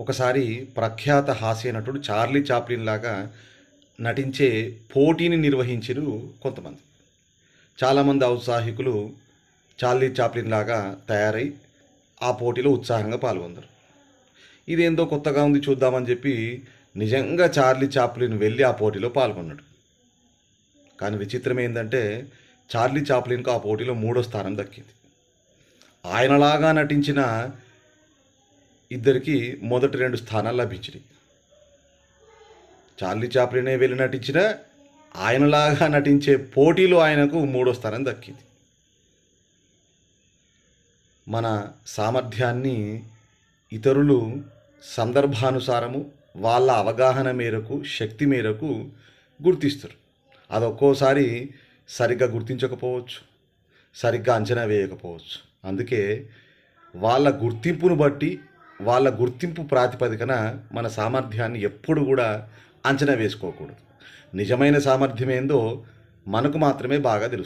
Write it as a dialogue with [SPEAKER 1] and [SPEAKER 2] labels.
[SPEAKER 1] ఒకసారి ప్రఖ్యాత హాస్య నటుడు చార్లీ చాప్లిన్ లాగా నటించే పోటీని నిర్వహించారు కొంతమంది. చాలామంది ఔత్సాహికులు చార్లీ చాప్లిన్ లాగా తయారై ఆ పోటీలో ఉత్సాహంగా పాల్గొందరు. ఇదేందో కొత్తగా ఉంది చూద్దామని చెప్పి నిజంగా చార్లీ చాప్లిన్ వెళ్ళి ఆ పోటీలో పాల్గొన్నాడు. కానీ విచిత్రం ఏంటంటే చార్లీ చాప్లిన్కు ఆ పోటీలో మూడో స్థానం దక్కింది. ఆయనలాగా నటించిన ఇద్దరికి మొదటి రెండు స్థానాలు లభించినాయి. చార్లీ చాప్లినే వెళ్ళి నటించిన ఆయనలాగా నటించే పోటీలో ఆయనకు మూడో స్థానం దక్కింది. మన సామర్థ్యాన్ని ఇతరులు సందర్భానుసారము వాళ్ళ అవగాహన మేరకు శక్తి మేరకు గుర్తిస్తారు. అది ఒక్కోసారి సరిగ్గా గుర్తించకపోవచ్చు సరిగ్గా అంచనా వేయకపోవచ్చు. అందుకే వాళ్ళ గుర్తింపును బట్టి వాళ్ళ గుర్తింపు ప్రాతిపదికన మన సామర్థ్యాన్ని ఎప్పుడు కూడా అంచనా వేసుకోకూడదు. నిజమైన సామర్థ్యం ఏందో మనకు మాత్రమే బాగా తెలుస్తుంది